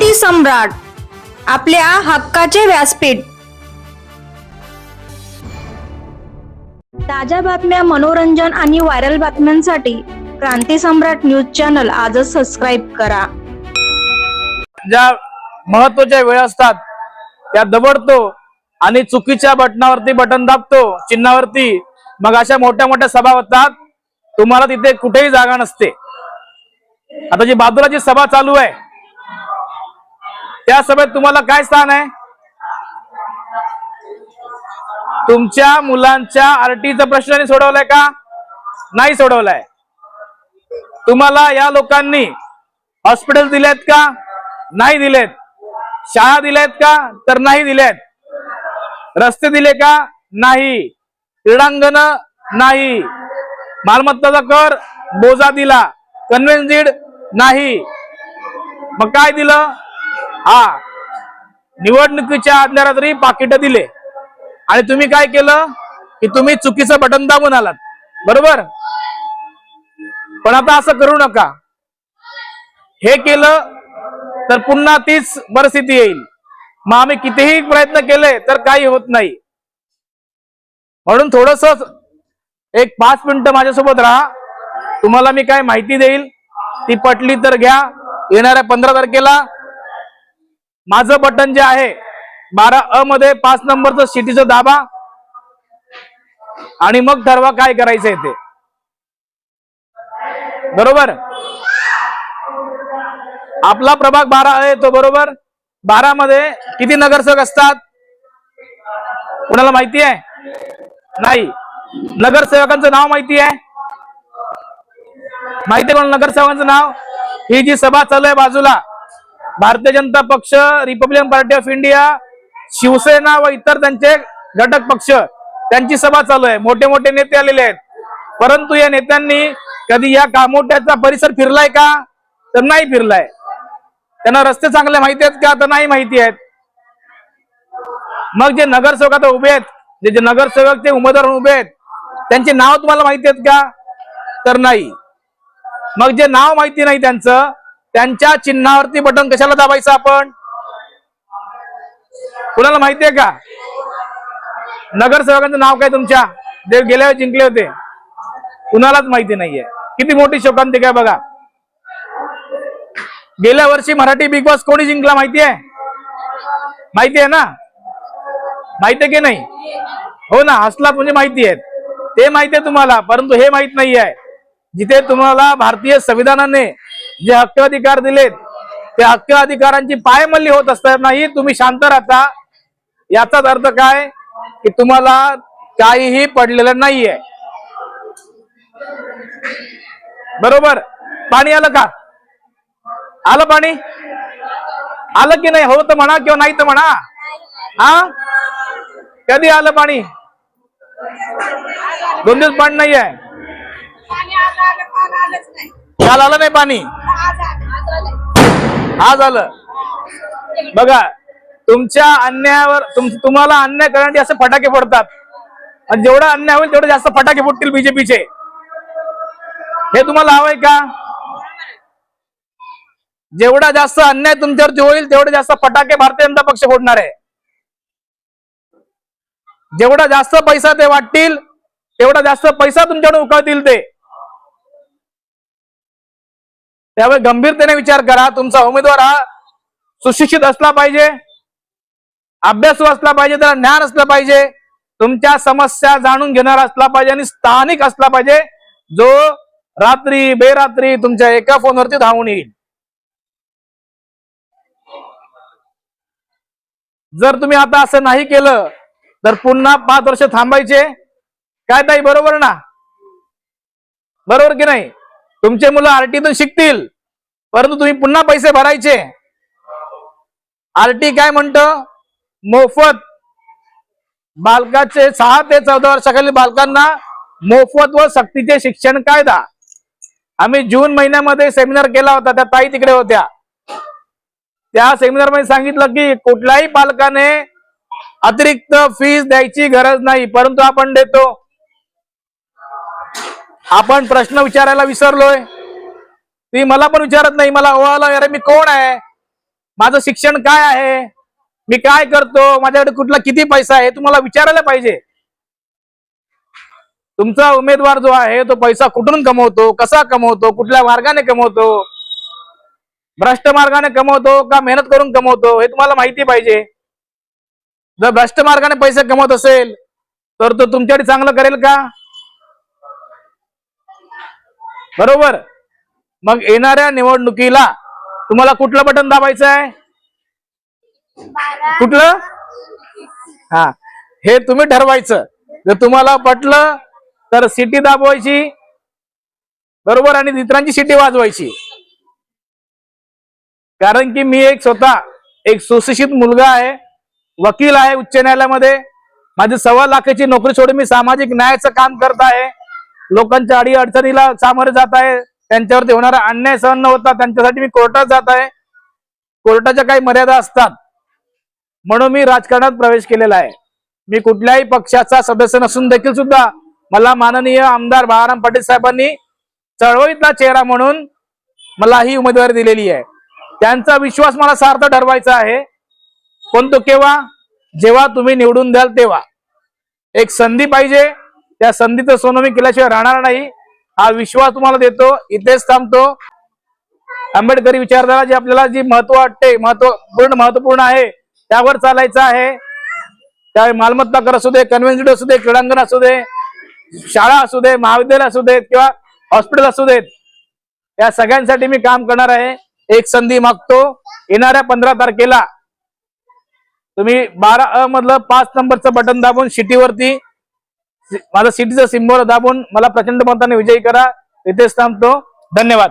क्रांती सम्राट आपल्या हक्काचे व्यासपीठ. ताज्या बातम्या मनोरंजन आणि व्हायरल बातम्यांसाठी क्रांती सम्राट न्यूज चॅनल आजच सबस्क्राईब करा. ज्या महत्त्वाच्या वेळ असतात त्या दबडतो आणि चुकीच्या बटनावरती बटन दाबतो चिन्हावरती मग अशा मोठ्या मोठ्या सभा होतात तुम्हाला तिथे कुठेही जागा नसते. आता जी बाजूला जी सभा चालू आहे त्या सभेत तुम्हाला काय स्थान आहे? तुमच्या मुलांच्या आरटीचा प्रश्न सोडवलाय का? नाही सोडवलाय. तुम्हाला या लोकांनी हॉस्पिटल दिलेत का? नाही दिलेत. शाळा दिल्यात का? तर नाही दिल्यात रस्ते दिले का? नाही. क्रीडांगण नाही. मालमत्ताचा कर बोजा दिला. कन्व्हेन्सिड नाही. मग काय दिलं? हा. निवडणुकीच्या आदल्या रात्री पाकिट दिले. आणि तुम्ही काय केलं? की तुम्ही चुकीचं बटन दाबून आलात. बरोबर? पण आता असं करू नका. हे केलं तर पुन्हा तीच परिस्थिती येईल. मग आम्ही कितीही प्रयत्न केले तर काही होत नाही. म्हणून थोडस एक पाच मिनिटं माझ्यासोबत राहा. तुम्हाला मी काय माहिती देईल ती पटली तर घ्या. येणाऱ्या पंधरा तारखेला माझं बटन जे आहे बारा अ मध्ये पाच नंबरचं सिटीचं दाबा. आणि मग ठरवा काय करायचंय ते. बरोबर? आपला प्रभाग बारा आहे तो बरोबर? बारा मध्ये किती नगरसेवक असतात? कुणाला माहिती आहे? नाही. नगरसेवकांचं नाव माहिती आहे? माहिती आहे कोणाला नगरसेवकांचं नाव? ही जी सभा चालू आहे बाजूला. Bharatiya Janata Paksha Republican Party of India Shivsena व इतर त्यांचे घटक पक्ष त्यांची सभा चालू आहे. मोठे मोठे नेते आलेले आहेत. परंतु या नेत्यांनी कधी या कामोट्याचा परिसर फिरलाय का? तर नाही फिरलाय. त्यांना रस्ते चांगले माहिती आहेत का? तर नाही माहिती आहेत. मग जे नगरसेवक आता उभे आहेत जे जे नगरसेवक ते उमेदवार उभे आहेत त्यांचे नाव तुम्हाला माहिती आहेत का? तर नाही. मग जे नाव माहिती नाही त्यांचं त्यांच्या चिन्हावरती बटन कशाला दाबायचं आपण? कुणाला माहितीये का? नगरसेवकांचं नाव काय तुमच्या? जे गेल्यावर जिंकले होते. कुणालाच माहिती नाहीये. किती मोठी शोकांतिका आहे बघा? गेल्या वर्षी मराठी बिग बॉस कोणी जिंकला माहिती आहे? माहिती आहे ना? माहिती आहे की नाही? हो ना हसलात म्हणजे माहिती आहे ते माहिती आहे तुम्हाला परंतु हे माहीत नाही आहे जिथे तुम्हाला भारतीय संविधानाने जे हक्क अधिकार दिलेत त्या हक्क अधिकारांची पायमल्ली होत असतानाही तुम्ही शांत राहता. याचाच अर्थ काय? की तुम्हाला काहीही पडलेलं नाहीये. बरोबर? पाणी आलं का? आलं पाणी? आलं की नाही? हो तर म्हणा किंवा नाही तर म्हणा. हा? कधी आलं पाणी? दोन दिवस पाणी नाही. आहे काल आलं नाही पाणी? हा झालं. बघा तुमच्या अन्यायावर तुम- तुम्हाला अन्याय करण्यासाठी असे फटाके फोडतात. आणि जेवढा अन्याय होईल तेवढे जास्त फटाके फुटतील बीजेपीचे हे तुम्हाला हवंय का? जेवढा जास्त अन्याय तुमच्यावरती होईल तेवढे जास्त फटाके भारतीय जनता पक्ष फोडणार आहे. जेवढा जास्त पैसा ते वाटतील तेवढा जास्त पैसा तुमच्याकडे उकळतील ते. त्यामुळे गंभीरतेने विचार करा. तुमचा उमेदवार हा सुशिक्षित असला पाहिजे अभ्यासू असला पाहिजे त्याला ज्ञान असलं पाहिजे तुमच्या समस्या जाणून घेणारा असला पाहिजे आणि स्थानिक असला पाहिजे जो रात्री बेरात्री तुमच्या एका फोनवरती धावून येईल. जर तुम्ही आता असं नाही केलं तर पुन्हा पाच वर्ष थांबायचे. काय ताई बरोबर ना? बरोबर की नाही? तुमचे मुलं आरटीतून शिकतील. परंतु तुम्ही पुन्हा पैसे भरायचे. आरटी काय म्हणतं? मोफत. बालकाचे सहा ते चौदा वर्षाखालील बालकांना मोफत व सक्तीचे शिक्षण कायदा. आम्ही जून महिन्यामध्ये सेमिनार केला होता त्या ताई तिकडे होत्या. त्या सेमिनारमध्ये सांगितलं की कुठल्याही पालकाने अतिरिक्त फीस द्यायची गरज नाही परंतु आपण देतो. आपण प्रश्न विचारायला विसरलोय. तुम्ही मला पण विचारत नाही मला ओळखला अरे मी कोण आहे? माझं शिक्षण काय आहे? मी काय करतो? माझ्याकडे कुठला किती पैसा आहे? तुम्हाला विचारायला पाहिजे. तुमचा उमेदवार जो आहे तो पैसा कुठून कमवतो? कसा कमवतो? कुठल्या मार्गाने कमवतो? भ्रष्ट मार्गाने कमवतो का मेहनत करून कमवतो? हे तुम्हाला माहिती पाहिजे. जर भ्रष्ट मार्गाने पैसे कमवत असेल तर तो तुमच्याकडे चांगलं करेल का? बरोबर? मग येणाऱ्या निवडणुकीला तुम्हाला कुठलं बटन दाबायचं आहे? कुठलं? हा. हे तुम्ही ठरवायचं. जर तुम्हाला पटलं तर सिटी दाबवायची बरोबर आणि इतरांची सिटी वाजवायची. कारण की मी एक स्वतः एक सुशिक्षित मुलगा आहे वकील आहे उच्च न्यायालयामध्ये. माझी सव्वा लाखाची नोकरी सोडून मी सामाजिक न्यायाचं काम करत आहे. लोकांच्या अडी अडचणीला सामोरे जात आहे. त्यांच्यावरती होणारा अन्याय सहन न होता त्यांच्यासाठी मी कोर्टात जात आहे. कोर्टाच्या काही मर्यादा असतात. म्हणून मी राजकारणात प्रवेश केलेला आहे. मी कुठल्याही पक्षाचा सदस्य नसून देखील सुद्धा मला माननीय आमदार बाळाराम पाटील साहेबांनी चळवळीतला चेहरा म्हणून मला ही उमेदवारी दिलेली आहे. त्यांचा विश्वास मला सार्थ ठरवायचा आहे. पण तो केव्हा? जेव्हा तुम्ही निवडून द्याल तेव्हा. एक संधी पाहिजे. त्या संधीचं सोनं मी केल्याशिवाय राहणार नाही. हा विश्वास तुम्हाला देतो इथेच थांबतो. आंबेडकरी विचारधारा जी आपल्याला जी महत्त्व वाटते महत्त्व पूर्ण महत्त्वपूर्ण आहे त्यावर चालायचं आहे. त्या मालमत्ता कर असू दे कन्व्हेन्सिड असू दे क्रीडांगण असू दे शाळा असू दे महाविद्यालय असू देत किंवा हॉस्पिटल असू देत या सगळ्यांसाठी मी काम करणार आहे. एक संधी मागतो. येणाऱ्या पंधरा तारखेला तुम्ही बारा अ मधलं पाच नंबरचं बटन दाबून सिटीवरती माझा सिटीचा सिम्बॉल दाबून मला प्रचंड मताने विजयी करा. इथेच थांबतो. धन्यवाद.